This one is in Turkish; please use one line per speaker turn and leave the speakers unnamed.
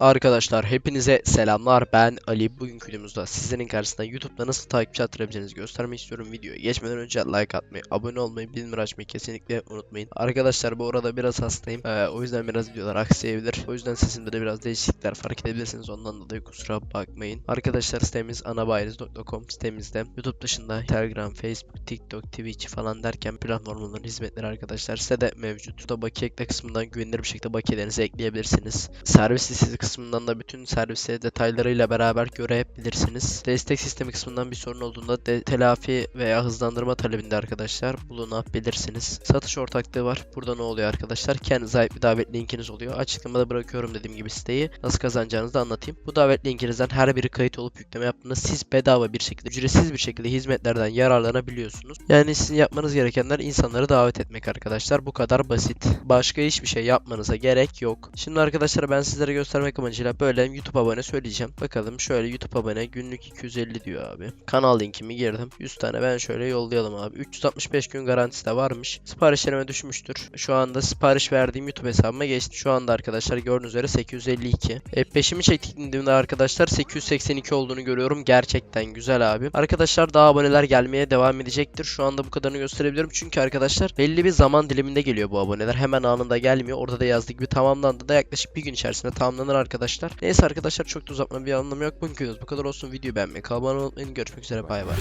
Arkadaşlar hepinize selamlar. Ben Ali. Bugünkü videomuzda sizlerin karşısında YouTube'da nasıl takipçi attırabileceğinizi göstermek istiyorum. Videoya geçmeden önce like atmayı abone olmayı bildirim açmayı kesinlikle unutmayın. Arkadaşlar bu arada biraz hastayım. Ee, o yüzden biraz videolar aksayabilir. O yüzden sesimde de biraz değişiklikler fark edebilirsiniz. Ondan dolayı kusura bakmayın. Arkadaşlar sitemiz anabayriz.com sitemizde YouTube dışında. Telegram, Facebook, TikTok, Twitch falan derken platformların hizmetleri arkadaşlar sitede mevcut. Burada bakiye ekle kısmından güvenilir bir şekilde bakiyelerinizi ekleyebilirsiniz. Servis listesi kısmından da bütün servisi detaylarıyla beraber görebilirsiniz. Destek sistemi kısmından bir sorun olduğunda de telafi veya hızlandırma talebinde arkadaşlar bulunabilirsiniz. Satış ortaklığı var. Burada ne oluyor arkadaşlar? Kendinize ait bir davet linkiniz oluyor. Açıklamada bırakıyorum dediğim gibi siteyi. Nasıl kazanacağınızı da anlatayım. Bu davet linkinizden her biri kayıt olup yükleme yaptığında siz bedava bir şekilde, ücretsiz bir şekilde hizmetlerden yararlanabiliyorsunuz. Yani sizin yapmanız gerekenler insanları davet etmek arkadaşlar. Bu kadar basit. Başka hiçbir şey yapmanıza gerek yok. Şimdi arkadaşlar ben sizlere göstermek amacıyla böyle YouTube abone söyleyeceğim. Bakalım şöyle YouTube abone günlük 250 diyor abi. Kanal linkimi girdim. 100 tane ben şöyle yollayalım abi. 365 gün garantisi de varmış. Siparişlerime düşmüştür. Şu anda sipariş verdiğim YouTube hesabıma geçti. Şu anda arkadaşlar gördüğünüz üzere 852. E, peşimi çektiğimde arkadaşlar 882 olduğunu görüyorum. Gerçekten güzel abi. Arkadaşlar daha aboneler gelmeye devam edecektir. Şu anda bu kadarını gösterebilirim. Çünkü arkadaşlar belli bir zaman diliminde geliyor bu aboneler. Hemen anında gelmiyor. Orada da yazdığı gibi tamamlandı da yaklaşık bir gün içerisinde tamamlanır arkadaşlar. Neyse arkadaşlar çok da uzatma bir anlamı yok. Videomuz bu kadar olsun. Videoyu beğenmeyi, abone olmayı unutmayın. Görüşmek üzere bay bay.